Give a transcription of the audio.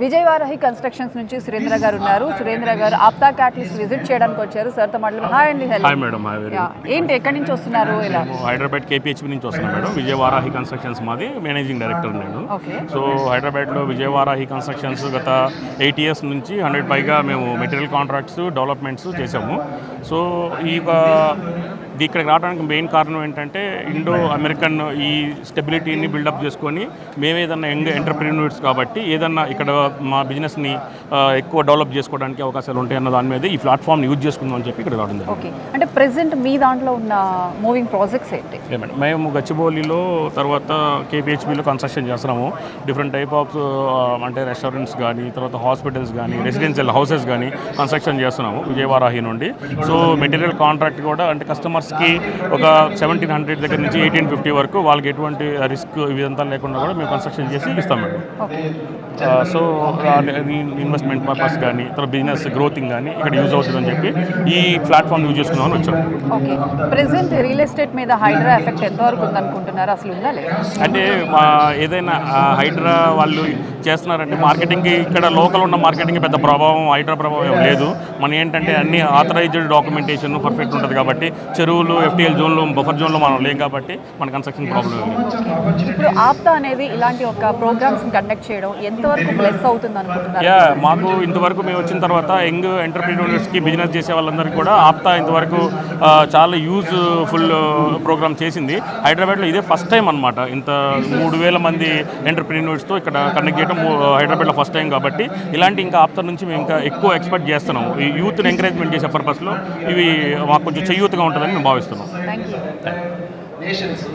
విజయవారహి constructions నుంచి సురేంద్ర గారు ఉన్నారు. సురేంద్ర గారు ఆప్తా క్యాటలిస్ట్ విజిట్ చేయడానికి వచ్చారు. సార్తో మాట్లాడు హాయ్ అండి hello hi madam hi very yeah, ఏంటి ఎక్కడి నుంచి వస్తున్నారు ఇలా? హైదరాబాద్ కేపీహెచ్పి నుంచి వస్తున్నాను మేడం విజయవారాహి కన్స్ట్రక్షన్స్ మాది మేనేజింగ్ డైరెక్టర్ నేను. ఓకే సో హైదరాబాద్లో విజయవారాహి కన్స్ట్రక్షన్స్ గత ఎయిట్ ఇయర్స్ నుంచి హండ్రెడ్ పైగా మేము మెటీరియల్ కాంట్రాక్ట్స్ డెవలప్మెంట్స్ చేసాము సో ఈ ఇక్కడికి రావడానికి మెయిన్ కారణం ఏంటంటే ఇండో అమెరికన్ ఈ స్టెబిలిటీని బిల్డప్ చేసుకొని మేము ఏదన్నా యంగ్ ఎంటర్ప్రీన్యూర్స్ కాబట్టి ఏదన్నా ఇక్కడ మా బిజినెస్ని ఎక్కువ డెవలప్ చేసుకోవడానికి అవకాశాలు ఉంటాయి అన్న దాని మీద ఈ ప్లాట్ఫామ్ని యూజ్ చేసుకుందాం అని చెప్పి ఇక్కడ రావడం ఓకే అంటే ప్రెసెంట్ మీ దాంట్లో ఉన్న మూవింగ్ ప్రాజెక్ట్స్ ఏంటి? మేడం మేము గచ్చిబౌలిలో తర్వాత కేపీహెచ్బిలో కన్స్ట్రక్షన్ చేస్తున్నాము. డిఫరెంట్ టైప్ ఆఫ్ అంటే రెస్టారెంట్స్ కానీ తర్వాత హాస్పిటల్స్ కానీ రెసిడెన్షియల్ హౌసెస్ కానీ కన్స్ట్రక్షన్ చేస్తున్నాము విజయవారాహి నుండి. సో మెటీరియల్ కాంట్రాక్ట్ కూడా అంటే కస్టమర్స్కి ఒక సెవెంటీన్ హండ్రెడ్ దగ్గర నుంచి ఎయిటీన్ ఫిఫ్టీ వరకు వాళ్ళకి ఎటువంటి రిస్క్ ఇదంతా లేకుండా కూడా మేము కన్స్ట్రక్షన్ చేసి ఇస్తాం మేడం సో ఇన్వెస్ట్మెంట్ పర్పస్ కానీ తర్వాత బిజినెస్ గ్రోతింగ్ కానీ ఇక్కడ యూజ్ అవుతుందని చెప్పి ఈ ప్లాట్ఫామ్ యూజ్ చేసుకుందామని వచ్చాము ఓకే. ప్రెసెంట్ రియల్ ఎస్టేట్ మీద హైడ్రా ఎఫెక్ట్ ఎంతవరకు ఉందనుకుంటున్నారు? అసలు ఉందా లేదా? అంటే ఏదైనా హైడ్రా వాళ్ళు చేస్తున్నారంటే మార్కెటింగ్కి ఇక్కడ లోకల్ ఉన్న మార్కెటింగ్ పెద్ద ప్రభావం హైడ్రా ప్రభావం లేదు. మన ఏంటంటే అన్ని ఆథరైజ్డ్ డాక్యుమెంటేషన్ పర్ఫెక్ట్ ఉంటుంది కాబట్టి చెరువులు ఎఫ్టీఎల్ జోన్లు బఫర్ జోన్లో మనం లేం కాబట్టి మన కన్స్ట్రక్షన్ ప్రాబ్లం ఇప్పుడు ఆప్తా అనేది ఇలాంటి ఒక ప్రోగ్రామ్స్ కండక్ట్ చేయడం ఎంతవరకు ప్లస్ అవుతుంది అనుకుంటున్నారు? యా మాకు ఇంతవరకు మేము వచ్చిన తర్వాత యంగ్ ఎంటర్ప్రీనర్స్కి బిజినెస్ చేసే వాళ్ళందరికీ కూడా ఆప్తా ఇంతవరకు చాలా యూజ్ఫుల్ ప్రోగ్రామ్ చేసింది. హైదరాబాద్లో ఇదే ఫస్ట్ టైం అనమాట ఇంత మూడు వేల మంది ఎంటర్ప్రీనర్స్తో ఇక్కడ కండక్ట్ చేయడం హైదరాబాద్లో ఫస్ట్ టైం కాబట్టి ఇలాంటి ఇంకా ఆప్తా నుంచి మేము ఇంకా ఎక్కువ ఎక్స్పెక్ట్ చేస్తున్నాం ఈ యూత్ని ఎంకరేజ్మెంట్ చేసే పర్పస్లో ఇవి మాకు కొంచెం చెయ్యూతగా ఉంటుందని భావిస్తున్నాం థ్యాంక్ యూ